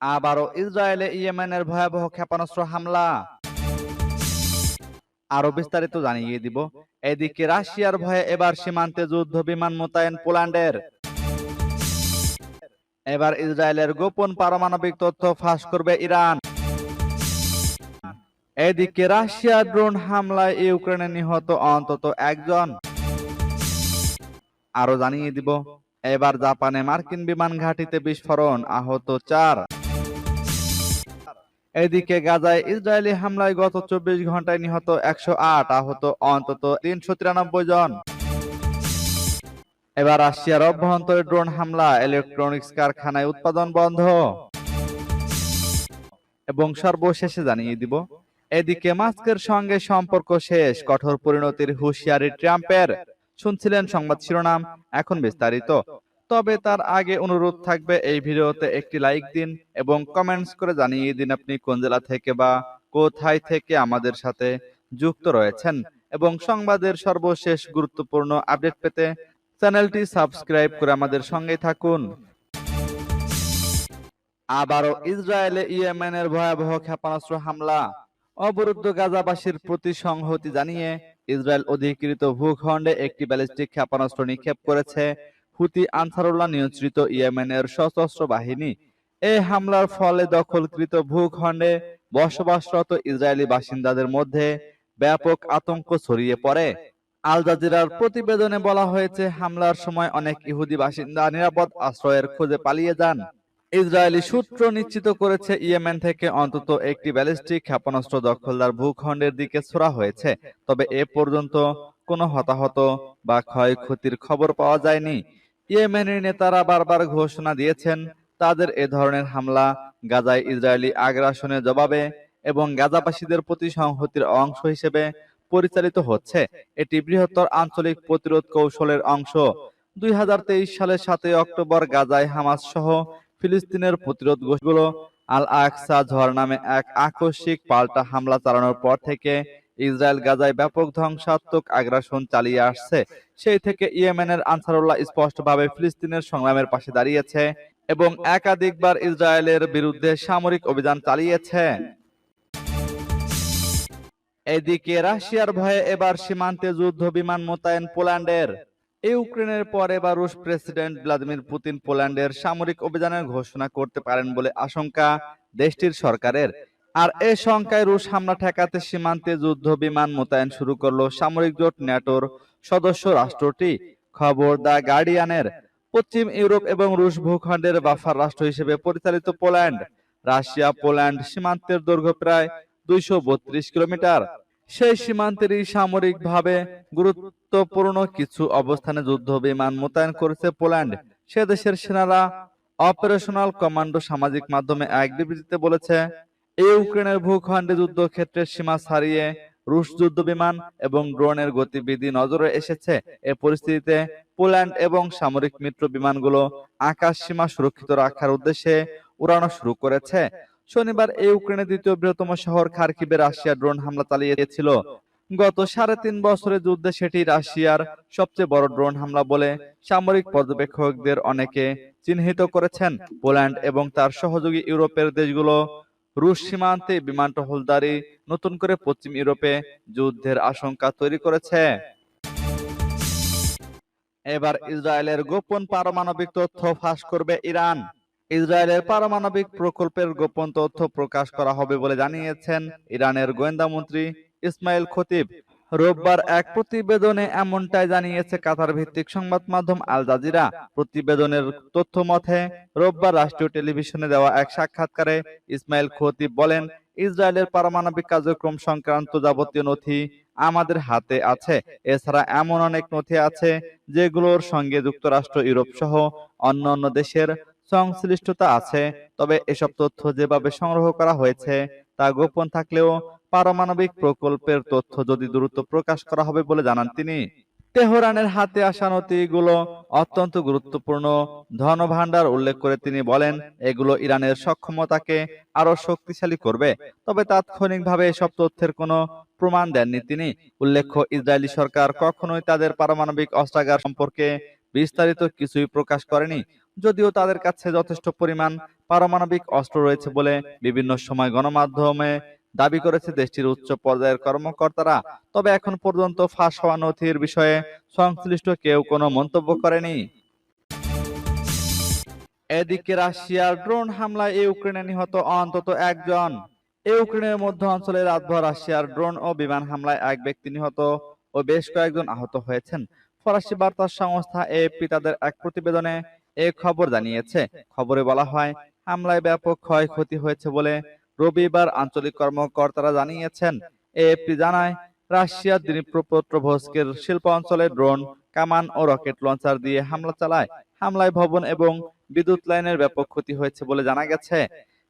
আবারও ইসরায়েলে ইয়েমেনের ভয়াবহ ক্ষেপণাস্ত্র হামলা। আরও বিস্তারিত জানিয়ে দিব। এদিকে রাশিয়ার ভয়ে এবার সীমান্তে যুদ্ধ, বিমান মোতায়েন পোল্যান্ডের। এবার ইসরায়েলের গোপন পারমাণবিক তথ্য ফাঁস করবে ইরান। এদিকে রাশিয়ার ড্রোন হামলায় ইউক্রেনে নিহত অন্তত একজন। আরও জানিয়ে দিব, এবার জাপানে মার্কিন বিমান ঘাঁটিতে বিস্ফোরণ, আহত চার। এদিকে গাজায় ইসরায়েলি হামলায় গত চব্বিশ ঘন্টায় নিহত একশো আট আহত, অন্তত তিনশো তিরানব্বই জন। এবার রাশিয়ার অভ্যন্তরে ড্রোন হামলা, ইলেকট্রনিক্স কারখানায় উৎপাদন বন্ধ। এবং সর্বশেষে জানিয়ে দিব, এদিকে মাস্কের সঙ্গে সম্পর্ক শেষ, কঠোর পরিণতির হুঁশিয়ারি ট্রাম্পের। শুনছিলেন সংবাদ শিরোনাম, এখন বিস্তারিত। তবে তার আগে অনুরোধ থাকবে এই ভিডিওতে একটি লাইক দিন এবং কমেন্টস করে জানিয়ে দিন আপনি কোন জেলা থেকে বা কোথায় থেকে আমাদের সাথে যুক্ত রয়েছেন। এবং সংবাদের সর্বশেষ গুরুত্বপূর্ণ আপডেট পেতে চ্যানেলটি সাবস্ক্রাইব করে আমাদের সঙ্গে থাকুন। আবারও ইসরায়েলে ইয়েমেনের ভয়াবহ ক্ষেপণাস্ত্র হামলা। অবরুদ্ধ গাজাবাসীর প্রতি সংহতি জানিয়ে ইসরায়েল অধিকৃত ভূখণ্ডে একটি ব্যালিস্টিক ক্ষেপণাস্ত্র নিক্ষেপ করেছে। হুতি আনসারুল্লাহ নিয়ন্ত্রিত ইয়েমেনের সশস্ত্র বাহিনী এই হামলার ফলে দখলকৃত ভূখণ্ডে বসবাসরত ইসরায়েলি বাসিন্দাদের মধ্যে ব্যাপক আতঙ্ক ছড়িয়ে পড়ে। আল জাজিরার প্রতিবেদনে বলা হয়েছে, হামলার সময় অনেক ইহুদি বাসিন্দা নিরাপদ আশ্রয়ের খোঁজে পালিয়ে যান। ইসরায়েলি সূত্র নিশ্চিত করেছে, ইয়েমেন থেকে অন্তত একটি ব্যালিস্টিক ক্ষেপণাস্ত্র দখলদার ভূখণ্ডের দিকে ছোড়া হয়েছে। তবে এ পর্যন্ত কোনো হতাহত বা ক্ষয়ক্ষতির খবর পাওয়া যায়নি। ইয়েমেনের নেতারা বারবার ঘোষণা দিয়েছেন, তাদের এ ধরনের হামলা গাজায় ইসরায়েলি আগ্রাসনের জবাবে এবং গাজাবাসীদের প্রতি সংহতির অংশ হিসেবে পরিচালিত হচ্ছে। এটি বৃহত্তর আঞ্চলিক প্রতিরোধ কৌশলের অংশ। দুই হাজার তেইশ সালের সাতই অক্টোবর গাজায় হামাস সহ ফিলিস্তিনের প্রতিরোধ গোষ্ঠীগুলো আল আকসা ঝড় নামে এক আকস্মিক পাল্টা হামলা চালানোর পর থেকে ইসরায়েল গাজায় ব্যাপক ধ্বংসাত্মক আগ্রাসন চালিয়ে আসছে। সেই থেকে ইয়েমেনের আনসারুল্লাহ স্পষ্টভাবে ফিলিস্তিনের সংগ্রামের পাশে দাঁড়িয়েছে এবং একাধিকবার ইসরায়েলের বিরুদ্ধে সামরিক অভিযান চালিয়েছে। এদিকে রাশিয়ার ভয়ে এবার সীমান্তে যুদ্ধ বিমান মোতায়েন পোল্যান্ডের। ইউক্রেনের পর এবার রুশ প্রেসিডেন্ট ভ্লাদিমির পুতিন পোল্যান্ডের সামরিক অভিযানের ঘোষণা করতে পারেন বলে আশঙ্কা দেশটির সরকারের। আর এ শঙ্কায় রুশ হামলা ঠেকাতে সীমান্তে যুদ্ধ বিমান মোতায়েন শুরু করল সামরিক জোট ন্যাটোর সদস্য রাষ্ট্রটি। খবর, দ্য গার্ডিয়ানের পশ্চিম ইউরোপ এবং রুশ ভূখণ্ডের বাফার রাষ্ট্র হিসেবে পরিচালিত পোল্যান্ড। রাশিয়া, পোল্যান্ড সীমান্তের দৈর্ঘ্য প্রায় দুইশো কিলোমিটার। সেই সীমান্তেরই সামরিকভাবে গুরুত্বপূর্ণ কিছু অবস্থানে যুদ্ধ বিমান মোতায়েন করেছে পোল্যান্ড। সে দেশের সেনারা অপারেশনাল কমান্ডো সামাজিক মাধ্যমে এক বিবৃতিতে বলেছে ইউক্রেনের ভূখণ্ডে যুদ্ধক্ষেত্রের সীমা ছাড়িয়ে রুশ যুদ্ধ বিমান এবং ড্রোনের গতিবিধি নজরে এসেছে। এ পরিস্থিতিতে পোল্যান্ড এবং সামরিক মিত্র বিমানগুলো আকাশ সীমা সুরক্ষিত রাখার উদ্দেশ্যে উড়ানো শুরু করেছে। শনিবার এই ইউক্রেনের দ্বিতীয় বৃহত্তম শহর খার্কিবে রাশিয়া ড্রোন হামলা চালিয়েছিল। গত সাড়ে তিন বছরের যুদ্ধে সেটি রাশিয়ার সবচেয়ে বড় ড্রোন হামলা বলে সামরিক পর্যবেক্ষকদের অনেকে চিহ্নিত করেছেন। পোল্যান্ড এবং তার সহযোগী ইউরোপের দেশগুলো রুশ সীমান্তে বিমান টহলদারি নতুন করে পশ্চিম ইউরোপে যুদ্ধের আশঙ্কা তৈরি করেছে। এবার ইসরায়েলের গোপন পারমাণবিক তথ্য ফাঁস করবে ইরান। ইসরায়েলের পারমাণবিক প্রকল্পের গোপন তথ্য প্রকাশ করা হবে বলে জানিয়েছেন ইরানের গোয়েন্দা মন্ত্রী ইসমাইল খতিব। রোববার এক প্রতিবেদনে এমনটাই জানিয়েছে কাতার ভিত্তিক সংবাদ মাধ্যম আল জাজিরা। প্রতিবেদনের তথ্য মতে রোববার রাষ্ট্রীয় টেলিভিশনে দেওয়া এক সাক্ষাৎকারে ইসমাইল খতিব বলেন ইসরায়েলের পারমাণবিক কার্যক্রম সংক্রান্ত যাবতীয় নথি আমাদের হাতে আছে। এছাড়া এমন অনেক নথি আছে যেগুলোর সঙ্গে যুক্তরাষ্ট্র ইউরোপ সহ অন্য অন্য দেশের সংশ্লিষ্টতা আছে। তবে এসব তথ্য যেভাবে সংগ্রহ করা হয়েছে তা গোপন থাকলেও পারমাণবিক প্রকল্পের তথ্য যদি দ্রুত প্রকাশ করা হবে বলে জানান তিনি। তেহরানের হাতে আসা নথিগুলো অত্যন্ত গুরুত্বপূর্ণ। ধনভাণ্ডার উল্লেখ করে তিনি বলেন, এগুলো ইরানের সক্ষমতাকে আরও শক্তিশালী করবে। তবে তাৎক্ষণিকভাবে এসব তথ্যের কোনো প্রমাণ দেননি তিনি। উল্লেখ্য, ইসরায়েলি সরকার কখনোই তাদের পারমাণবিক অস্ত্রাগার সম্পর্কে বিস্তারিত কিছুই প্রকাশ করেনি। যদিও তাদের কাছে যথেষ্ট পরিমাণ পারমাণবিক অস্ত্র রয়েছে বলে বিভিন্ন সময় গণমাধ্যমে দাবি করেছে দেশটির উচ্চ পর্যায়ের কর্মকর্তারা। তবে এখন পর্যন্ত ফাঁস হওয়া নথির বিষয়ে সংশ্লিষ্ট কেউ কোনো মন্তব্য করেনি। এদিকে রাশিয়ার ড্রোন হামলায় ইউক্রেনে নিহত অন্তত একজন। ইউক্রেনের মধ্য অঞ্চলে রাতভর রাশিয়ার ড্রোন ও বিমান হামলায় এক ব্যক্তি নিহত ও বেশ কয়েকজন আহত হয়েছেন। ফরাসি বার্তা সংস্থা এএফপি তাদের এক প্রতিবেদনে এ খবর জানিয়েছে। খবরে বলা হয়, হামলায় ব্যাপক ক্ষয়ক্ষতি হয়েছে বলে রবিবার আঞ্চলিক কর্মকর্তারা জানিয়েছেন, এএফপি জানায় রাশিয়ার দিনিপ্রপত্রভস্কের শিল্প অঞ্চলে ড্রোন, কামান ও রকেট লঞ্চার দিয়ে হামলা চালায়। হামলায় ভবন এবং বিদ্যুৎ লাইনের ব্যাপক ক্ষতি হয়েছে বলে জানা গেছে।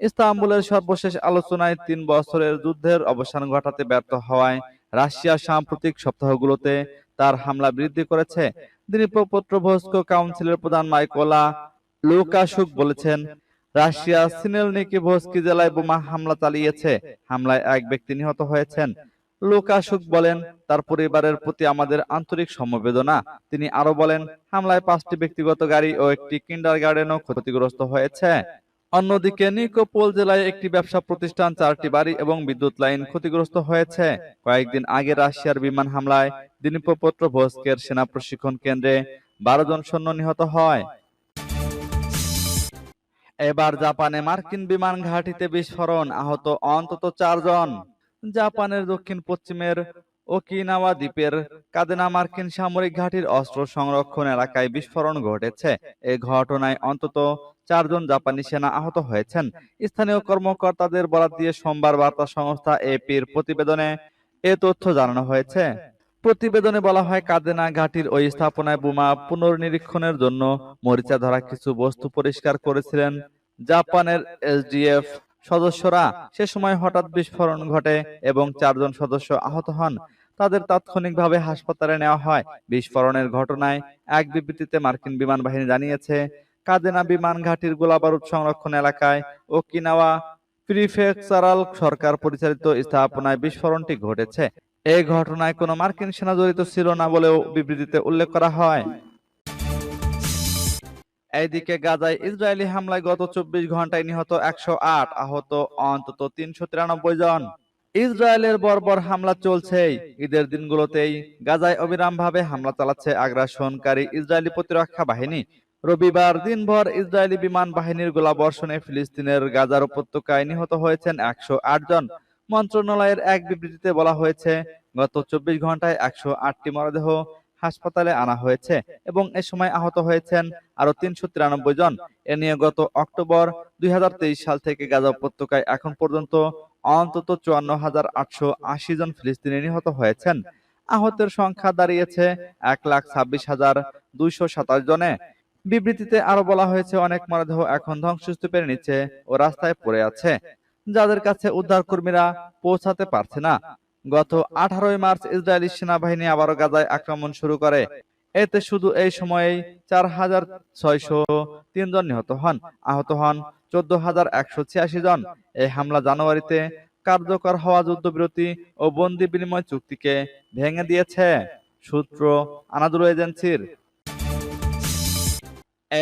ইস্তাম্বুলের সর্বশেষ আলোচনায় তিন বছরের যুদ্ধের অবসান ঘটাতে ব্যর্থ হওয়ায় রাশিয়া সাম্প্রতিক সপ্তাহগুলোতে তার হামলা বৃদ্ধি করেছে। দিনিপ্রপত্রভস্ক কাউন্সিলের প্রধান মাইকোলা লুকাশুক বলেছেন রাশিয়া সিনেলনিকি ভস্কি জেলায় বোমা হামলা চালিয়েছে। হামলায় এক ব্যক্তি নিহত হয়েছেন। লুকাশুক বলেন, তার পরিবারের প্রতি আমাদের আন্তরিক সমবেদনা। তিনি আরও বলেন, হামলায় পাঁচটি ব্যক্তিগত গাড়ি ও একটি কিন্ডার গার্ডেনও ক্ষতিগ্রস্ত হয়েছে। অন্যদিকে, নিকোপোল জেলায় একটি ব্যবসা প্রতিষ্ঠান, চারটি বাড়ি এবং বিদ্যুৎ লাইন ক্ষতিগ্রস্ত হয়েছে। কয়েকদিন আগে রাশিয়ার বিমান হামলায় দিনিপপত্র ভোস্কের সেনা প্রশিক্ষণ কেন্দ্রে বারো জন সৈন্য নিহত হয়। এবার জাপানে মার্কিন বিমান ঘাঁটিতে বিস্ফোরণ আহত অন্তত চারজন। জাপানের দক্ষিণ পশ্চিমের ওকিনাওয়া দ্বীপের কাদেনা মার্কিন সামরিক ঘাঁটির অস্ত্র সংরক্ষণ এলাকায় বিস্ফোরণ ঘটেছে। এই ঘটনায় অন্তত চারজন জাপানি সেনা আহত হয়েছেন। স্থানীয় কর্মকর্তাদের বরাত দিয়ে সোমবার বার্তা সংস্থা এপির প্রতিবেদনে এ তথ্য জানানো হয়েছে। প্রতিবেদনে বলা হয়, কাদেনা ঘাটির ওই স্থাপনায় বোমা পুনর্নিরীক্ষণের জন্য মরিচা ধরা কিছু বস্তু পরিষ্কার করেছিলেন জাপানের এসডিএফ সদস্যরা। সে সময় হঠাৎ বিস্ফোরণ ঘটে এবং চারজন সদস্য আহত হন। তাদের তাৎক্ষণিকভাবে হাসপাতালে নেওয়া হয়। বিস্ফোরণের ঘটনায় এক বিবৃতিতে মার্কিন বিমান বাহিনী জানিয়েছে, কাদেনা বিমান ঘাটির গোলাবারুদ সংরক্ষণ এলাকায় ওকিনাওয়া প্রিফেকচারাল সরকার পরিচালিত স্থাপনায় বিস্ফোরণটি ঘটেছে। এই ঘটনায় কোনো মার্কিন সেনা জড়িত ছিল না বলেও বিবৃতিতে উল্লেখ করা হয়। এইদিকে গাজায় ইসরায়েলি হামলায় গত চব্বিশ ঘন্টায় নিহত একশো আট আহত, অন্তত তিনশো তিরানব্বই জন। ইসরায়েলের বর্বর হামলা চলছেই। ঈদের দিনগুলোতেই গাজায় অবিরামভাবে হামলা চালাচ্ছে আগ্রাসনকারী ইসরায়েলি প্রতিরক্ষা বাহিনী। রবিবার দিনভর ইসরায়েলি বিমান বাহিনীর গোলাবর্ষণে ফিলিস্তিনের গাজার উপত্যকায় নিহত হয়েছেন একশো আট জন। মন্ত্রণালয়ের এক বিবৃতিতে বলা হয়েছে, গত চব্বিশ ঘন্টায় একশো আটটি মরদেহ হাসপাতালে আনা হয়েছে এবং এ সময় আহত হয়েছেন আরও তিনশো তিরানব্বই জন। এ নিয়ে গত অক্টোবর দুই হাজার তেইশ সাল থেকে গাজা উপত্যকায় এখন পর্যন্ত অন্তত চুয়ান্ন হাজার আটশো আশি জন ফিলিস্তিনি নিহত হয়েছেন। আহতের সংখ্যা দাঁড়িয়েছে এক লাখ ছাব্বিশ হাজার দুইশো সাতাশ জনে। বিবৃতিতে আরও বলা হয়েছে, অনেক মরদেহ এখন ধ্বংসস্তূপের নিচে ও রাস্তায় পড়ে আছে। যাদের কাছে উদ্ধার কর্মীরা পৌঁছাতে পারছে না। গত আঠারোই মার্চ ইসরায়েলি সেনাবাহিনী আবারও গাজায় আক্রমণ শুরু করে। এতে শুধু এই সময়েই চার হাজার ছয়শো তিনজন নিহত হন। আহত হন চোদ্দ হাজার একশো ছিয়াশি জন। এই হামলা জানুয়ারিতে কার্যকর হওয়া যুদ্ধবিরতি ও বন্দি বিনিময় চুক্তিকে ভেঙে দিয়েছে। সূত্র আনাদুল এজেন্সির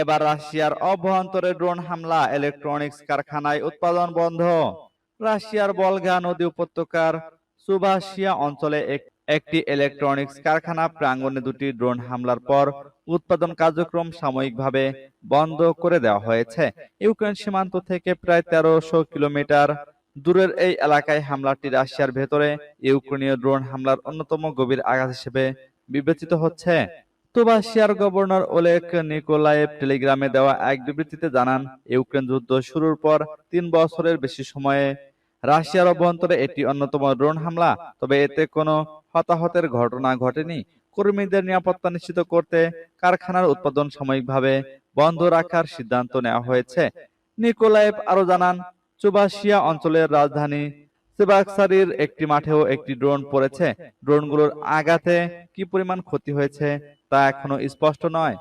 এবার রাশিয়ার অভ্যন্তরে ড্রোন হামলা ইলেকট্রনিক্স কারখানায় উৎপাদন বন্ধ। রাশিয়ার বলগা নদী উপত্যকার সুভাষিয়া অঞ্চলে একটি ইলেকট্রনিক্স কারখানা প্রাঙ্গণে দুটি ড্রোন হামলার পর উৎপাদন কার্যক্রম সাময়িকভাবে বন্ধ করে দেওয়া হয়েছে। ইউক্রেন সীমান্ত থেকে প্রায় তেরোশো কিলোমিটার দূরের এই এলাকায় হামলাটি রাশিয়ার ভেতরে ইউক্রেনীয় ড্রোন হামলার অন্যতম গভীর আঘাত হিসেবে বিবেচিত হচ্ছে। তুবাসিয়ার গভর্নর ওলেক নিকোলায়েভ টেলিগ্রামে দেওয়া এক বিবৃতিতে জানান, ইউক্রেন যুদ্ধ শুরুর পর তিন বছরের বেশি সময়ে রাশিয়ার অভ্যন্তরে এটি অন্যতম ড্রোন হামলা, তবে এতে কোনো হতাহতের ঘটনা ঘটেনি। কর্মীদের নিরাপত্তা নিশ্চিত করতে কারখানার উৎপাদন সাময়িকভাবে বন্ধ রাখার সিদ্ধান্ত নেওয়া হয়েছে। নিকোলায়েভ আরও জানান চুবাসিয়া অঞ্চলের রাজধানী সেবাকসারির একটি মাঠেও একটি ড্রোন পড়েছে। ড্রোনগুলোর আঘাতে কি পরিমাণ ক্ষতি হয়েছে তা এখনও স্পষ্ট নয়।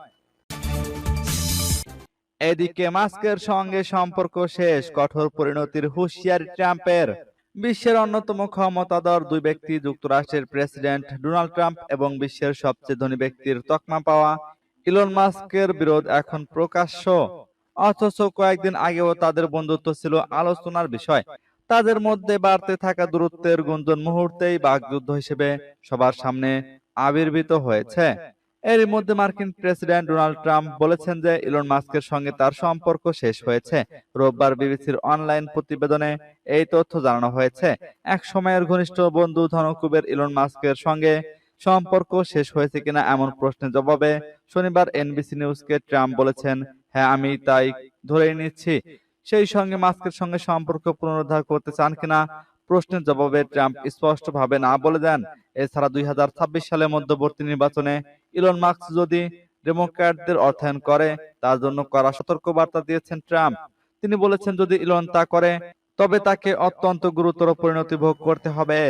এদিকে মাস্কের সঙ্গে সম্পর্ক শেষ। কঠোর পরিণতির হুঁশিয়ারি ট্রাম্পের। বিশ্বের অন্যতম ক্ষমতাধর দুই ব্যক্তি, যুক্তরাষ্ট্রের প্রেসিডেন্ট ডোনাল্ড ট্রাম্প এবং বিশ্বের সবচেয়ে ধনী ব্যক্তির তকমা পাওয়া ইলন মাস্কের বিরোধ এখন প্রকাশ্য। অথচ কয়েকদিন আগেও তাদের বন্ধুত্ব ছিল আলোচনার বিষয়। তাদের মধ্যে বাড়তে থাকা দূরত্বের গুঞ্জন মুহূর্তেই বাগযুদ্ধ হিসেবে সবার সামনে আবির্ভূত হয়েছে। এরই মধ্যে মার্কিন প্রেসিডেন্ট ডোনাল্ড ট্রাম্প বলেছেন যে ইলন মাস্কের সঙ্গে তার সম্পর্ক শেষ হয়েছে। রোববার বিবিসির অনলাইন প্রতিবেদনে এই তথ্য জানানো হয়েছে। এক সময়ের ঘনিষ্ঠ বন্ধু ধনকুবের ইলন মাস্কের সঙ্গে সম্পর্ক শেষ হয়েছে কিনা এমন প্রশ্নের জবাবে শনিবার এনবিসি নিউজকে ট্রাম্প বলেছেন হ্যাঁ আমি তাই ধরেই নিচ্ছি। সেই সঙ্গে মাস্কের সঙ্গে সম্পর্ক পুনরুদ্ধার করতে চান কিনা প্রশ্নের জবাবে ট্রাম্প স্পষ্টভাবে না বলে দেন। এছাড়া দুই হাজার ছাব্বিশ সালের মধ্যবর্তী নির্বাচনে ইলন মাস্ক যদি ডেমোক্র্যাটদের অর্থায়ন করে, তার জন্য কড়া সতর্কবার্তা দিয়েছেন ট্রাম্প। তিনি বলেছেন, যদি ইলন তা করে, তবে তাকে অত্যন্ত গুরুতর পরিণতি ভোগ করতে হবে।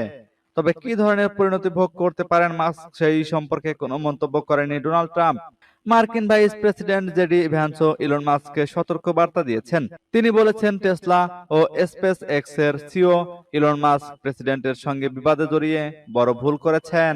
তবে কি ধরনের পরিণতি ভোগ করতে পারেন মাস্ক সেই সম্পর্কে কোনো মন্তব্য করেনি ডোনাল্ড ট্রাম্প। মার্কিন ভাইস প্রেসিডেন্ট জেডি ভ্যান্সো ইলন মাস্ককে সতর্ক বার্তা দিয়েছেন। তিনি বলেছেন, টেসলা ও স্পেস এক্সের সিও ইলন মাস্ক প্রেসিডেন্টের সঙ্গে বিবাদে জড়িয়ে বড় ভুল করেছেন।